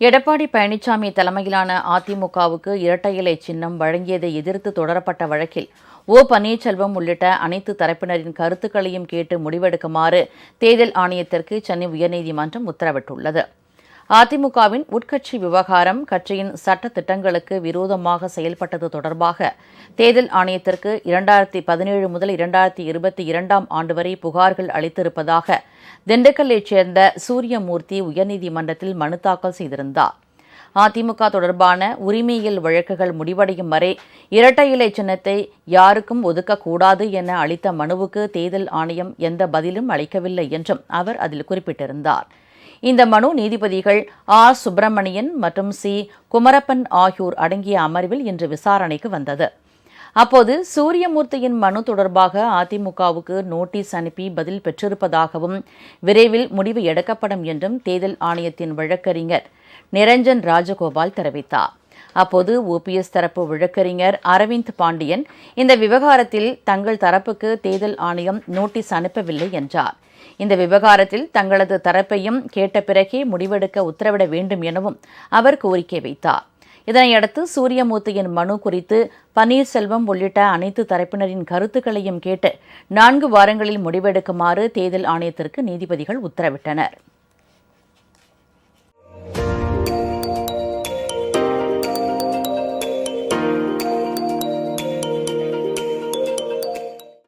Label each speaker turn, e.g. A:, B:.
A: எடப்பாடி பழனிசாமி தலைமையிலான அதிமுகவுக்கு இரட்டை இலை சின்னம் வழங்கியதை எதிர்த்து தொடரப்பட்ட வழக்கில் ஓ. பன்னீர்செல்வம் உள்ளிட்ட அனைத்து தரப்பினரின் கருத்துக்களையும் கேட்டு முடிவெடுக்குமாறு தேர்தல் ஆணையத்திற்கு சென்னை உயர்நீதிமன்றம் உத்தரவிட்டுள்ளது. அதிமுகவின் உட்கட்சி விவகாரம் கட்சியின் சட்ட திட்டங்களுக்கு விரோதமாக செயல்பட்டது தொடர்பாக தேர்தல் ஆணையத்திற்கு இரண்டாயிரத்தி பதினேழு முதல் இரண்டாயிரத்தி இருபத்தி இரண்டாம் ஆண்டு வரை புகார்கள் அளித்திருப்பதாக திண்டுக்கல்லைச் சேர்ந்த சூரியமூர்த்தி உயர்நீதிமன்றத்தில் மனு தாக்கல் செய்திருந்தார். அதிமுக தொடர்பான உரிமையியல் வழக்குகள் முடிவடையும் வரை இரட்டை இலை சின்னத்தை யாருக்கும் ஒதுக்கக்கூடாது என அளித்த மனுவுக்கு தேர்தல் ஆணையம் எந்த பதிலும் அளிக்கவில்லை என்றும் அவர் அதில் குறிப்பிட்டிருந்தார். இந்த மனு நீதிபதிகள் ஆர். சுப்பிரமணியன் மற்றும் சி. குமரப்பன் ஆகியோர் அடங்கிய அமர்வில் இன்று விசாரணைக்கு வந்தது. அப்போது சூரியமூர்த்தியின் மனு தொடர்பாக அதிமுகவுக்கு நோட்டீஸ் அனுப்பி பதில் பெற்றிருப்பதாகவும் விரைவில் முடிவு எடுக்கப்படும் என்றும் தேர்தல் ஆணையத்தின் வழக்கறிஞர் நிரஞ்சன் ராஜகோபால் தெரிவித்தார். அப்போது ஓபிஎஸ் தரப்பு வழக்கறிஞர் அரவிந்த் பாண்டியன் இந்த விவகாரத்தில் தங்கள் தரப்புக்கு தேர்தல் ஆணையம் நோட்டீஸ் அனுப்பவில்லை என்றார். இந்த விவகாரத்தில் தங்களது தரப்பையும் கேட்ட பிறகே முடிவெடுக்க உத்தரவிட வேண்டும் எனவும் அவர் கோரிக்கை வைத்தார். இதனையடுத்து சூரியமூர்த்தியின் மனு குறித்து பன்னீர்செல்வம் உள்ளிட்ட அனைத்து தரப்பினரின் கருத்துக்களையும் கேட்டு நான்கு வாரங்களில் முடிவெடுக்குமாறு தேர்தல் ஆணையத்திற்கு நீதிபதிகள் உத்தரவிட்டனர்.